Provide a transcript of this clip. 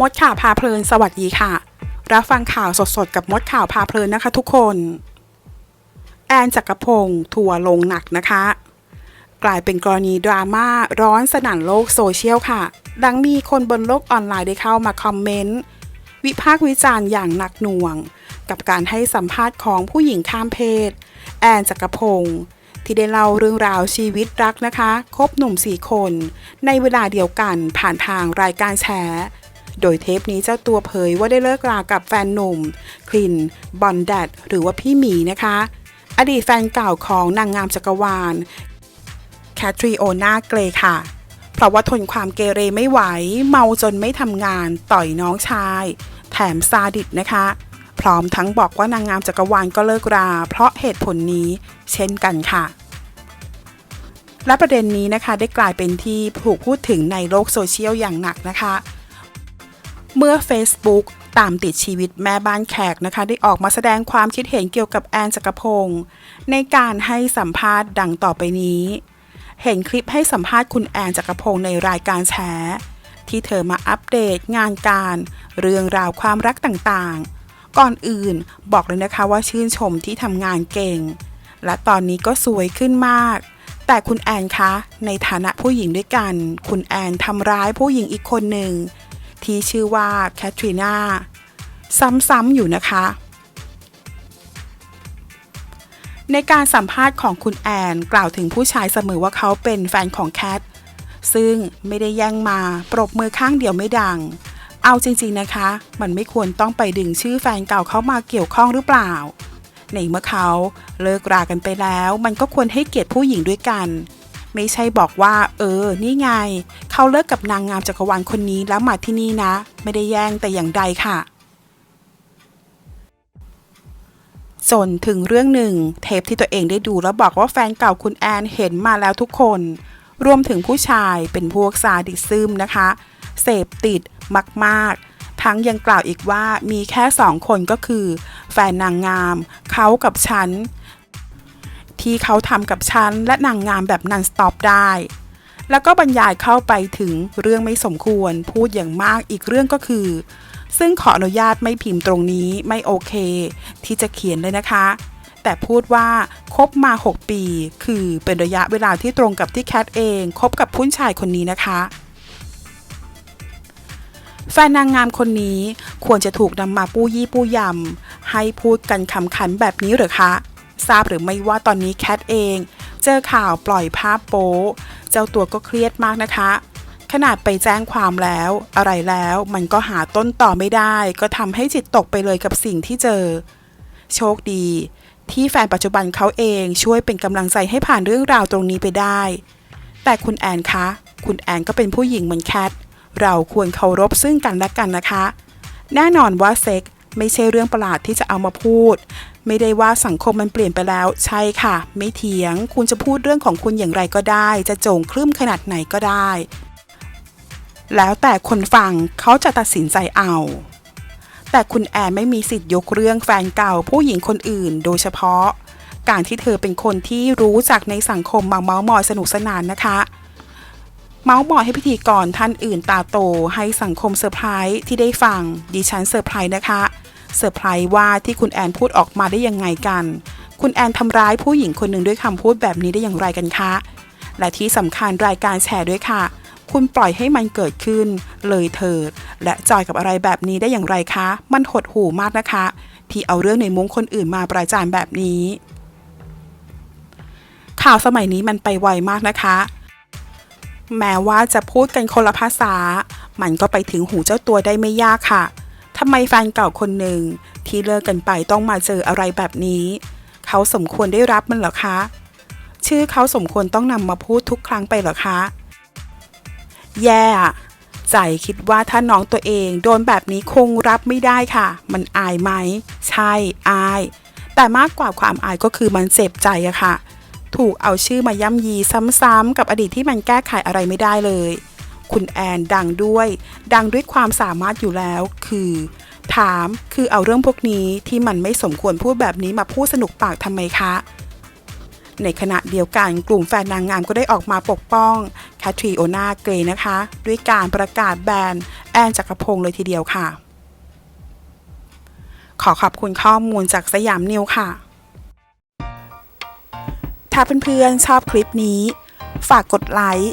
มดข่าวพาเพลินสวัสดีค่ะ รับฟังข่าวสดๆ กับมดข่าวพาเพลินนะคะทุกคน แอนจักรพงศ์ทัวร์ลงหนักนะคะ กลายเป็นกรณีดราม่าร้อนสนั่นโลกโซเชียลค่ะ ดังมีคนบนโลกออนไลน์ได้เข้ามาคอมเมนต์ วิพากษ์วิจารณ์อย่างหนักหน่วง กับการให้สัมภาษณ์ของผู้หญิงข้ามเพศ แอนจักรพงศ์ที่ได้เล่าเรื่องราวชีวิตรักนะคะ คบหนุ่มสี่คน ในเวลาเดียวกันผ่านทางรายการแฉ โดยเทปนี้เจ้าตัวเผยว่าได้เลิกรากับแฟนหนุ่ม คลิน บอนแดด หรือว่าพี่หมีนะคะ อดีตแฟนเก่าของนางงามจักรวาล แคทรีโอนาเกรค่ะ เพราะว่าทนความเกเรไม่ไหว เมาจนไม่ทำงาน ต่อยน้องชาย แถมซาดิสนะคะ พร้อมทั้งบอกว่านางงามจักรวาลก็เลิกรา เพราะเหตุผลนี้เช่นกันค่ะและประเด็นนี้นะคะได้กลายเป็นที่ถูกพูดถึงในโลกโซเชียลอย่างหนักนะคะ เมื่อ Facebook ตามติดชีวิตแม่บ้านแขกนะคะ ได้ออกมาแสดงความคิดเห็นเกี่ยวกับแอนจักรพงศ์ในการให้สัมภาษณ์ดังต่อไปนี้ เห็นคลิปให้สัมภาษณ์คุณแอนจักรพงศ์ในรายการแฉที่เธอมาอัปเดตงานการ เรื่องราวความรักต่างๆ ก่อนอื่นบอกเลยนะคะว่าชื่นชมที่ทำงานเก่ง และตอนนี้ก็สวยขึ้นมาก แต่คุณแอนคะ ในฐานะผู้หญิงด้วยกัน คุณแอนทำร้ายผู้หญิงอีกคนหนึ่ง ที่ชื่อว่าแคทรีนาซ้ำๆอยู่นะคะ ในการสัมภาษณ์ของคุณแอนกล่าวถึงผู้ชายเสมอว่าเขาเป็นแฟนของแคท ซึ่งไม่ได้แย่งมาปรบมือข้างเดียวไม่ดัง เอาจริงๆนะคะ มันไม่ควรต้องไปดึงชื่อแฟนเก่าเขามาเกี่ยวข้องหรือเปล่า ในเมื่อเขาเลิกรากันไปแล้ว มันก็ควรให้เกียรติผู้หญิงด้วยกัน ไม่ใช่บอกว่า เออ นี่ไง เขาเลิกกับนางงามจักรวาลคนนี้แล้วมาที่นี่นะ ไม่ได้แย่งแต่อย่างใดค่ะจนถึงเรื่องหนึ่ง เทปที่ตัวเองได้ดูแล้วบอกว่าแฟนเก่าคุณแอนเห็นมาแล้วทุกคน รวมถึงผู้ชายเป็นพวกซาดิซึมนะคะ เสพติดมาก ๆ ทั้งยังกล่าวอีกว่ามีแค่สองคนก็คือ แฟนนางงาม เขากับฉัน ที่เขาทำกับฉันและนางงามแบบนันสต็อปได้ แล้วก็บรรยายเข้าไปถึงเรื่องไม่สมควรพูดอย่างมากอีกเรื่องก็คือ ซึ่งขออนุญาตไม่พิมพ์ตรงนี้ไม่โอเค ที่จะเขียนเลยนะคะ แต่พูดว่าคบมา 6 ปี คือเป็นระยะเวลาที่ตรงกับที่แคทเองคบกับผู้ชายคนนี้นะคะแฟนนางงามคนนี้ควรจะถูกนำมาปู้ยี่ปู้ยำให้พูดกันคำขันแบบนี้หรือคะ ทราบหรือไม่ว่าตอนนี้แคทเอง เจอข่าวปล่อยภาพโป๊เจ้าตัวก็เครียดมากนะคะ ขนาดไปแจ้งความแล้ว อะไรแล้วมันก็หาต้นต่อไม่ได้ ก็ทำให้จิตตกไปเลยกับสิ่งที่เจอ โชคดี ที่แฟนปัจจุบันเขาเองช่วยเป็นกำลังใจให้ผ่านเรื่องราวตรงนี้ไปได้ แต่คุณแอนคะ คุณแอนก็เป็นผู้หญิงเหมือนแคทเราควรเคารพซึ่งกันและกันนะคะ แน่นอนว่าเซ็ก ไม่ใช่เรื่องประหลาดที่จะเอามาพูด ไม่ได้ว่าสังคมมันเปลี่ยนไปแล้ว ใช่ค่ะ ไม่เถียง คุณจะพูดเรื่องของคุณอย่างไรก็ได้ จะโจงคลื่มขนาดไหนก็ได้ แล้วแต่คนฟังเขาจะตัดสินใจเอา แต่คุณแอนไม่มีสิทธิ์ยกเรื่องแฟนเก่าผู้หญิงคนอื่น โดยเฉพาะ การที่เธอเป็นคนที่รู้จักในสังคมมาเมาส์มอยสนุกสนานนะคะเมาส์มอยให้พิธีกรท่านอื่นตาโต ให้สังคมเซอร์ไพรส์ที่ได้ฟังดิฉันเซอร์ไพรส์นะคะ เซอร์ไพรส์ว่าที่คุณแอนพูดออกมาได้ยังไงกัน คุณแอนทำร้ายผู้หญิงคนหนึ่งด้วยคำพูดแบบนี้ได้อย่างไรกันคะ และที่สำคัญรายการแชร์ด้วยค่ะ คุณปล่อยให้มันเกิดขึ้น เลยเถิด และจอยกับอะไรแบบนี้ได้อย่างไรคะ มันหดหู่มากนะคะ ที่เอาเรื่องในมุ้งคนอื่นมาประจานแบบนี้ ข่าวสมัยนี้มันไปไวมากนะคะ แม้ว่าจะพูดกันคนละภาษา มันก็ไปถึงหูเจ้าตัวได้ไม่ยากค่ะ ทำไมแฟนเก่าคนหนึ่งที่เลิกกันไปต้องมาเจออะไรแบบนี้ เขาสมควรได้รับมันเหรอคะ ชื่อเขาสมควรต้องนำมาพูดทุกครั้งไปเหรอคะ แย่อะใจคิดว่าถ้าน้องตัวเองโดนแบบนี้คงรับไม่ได้ค่ะ มันอายไหม ใช่อาย แต่มากกว่าความอายก็คือมันเจ็บใจอะค่ะ ถูกเอาชื่อมาย่ำยีซ้ำๆกับอดีตที่มันแก้ไขอะไรไม่ได้เลย คุณแอนดังด้วย ดังด้วยความสามารถอยู่แล้วคือ ถามคือเอาเรื่องพวกนี้ที่มันไม่สมควรพูดแบบนี้มาพูดสนุกปากทำไมคะ ในขณะเดียวกันกลุ่มแฟนนางงามก็ได้ออกมาปกป้องแคทรีโอนาเกรนะคะ ด้วยการประกาศแบนแอแอนจักรพงศ์เลยทีเดียวค่ะ ขอขอบคุณข้อมูลจากสยามนิวค่ะ ถ้าเพื่อนๆชอบคลิปนี้ ฝากกดไลค์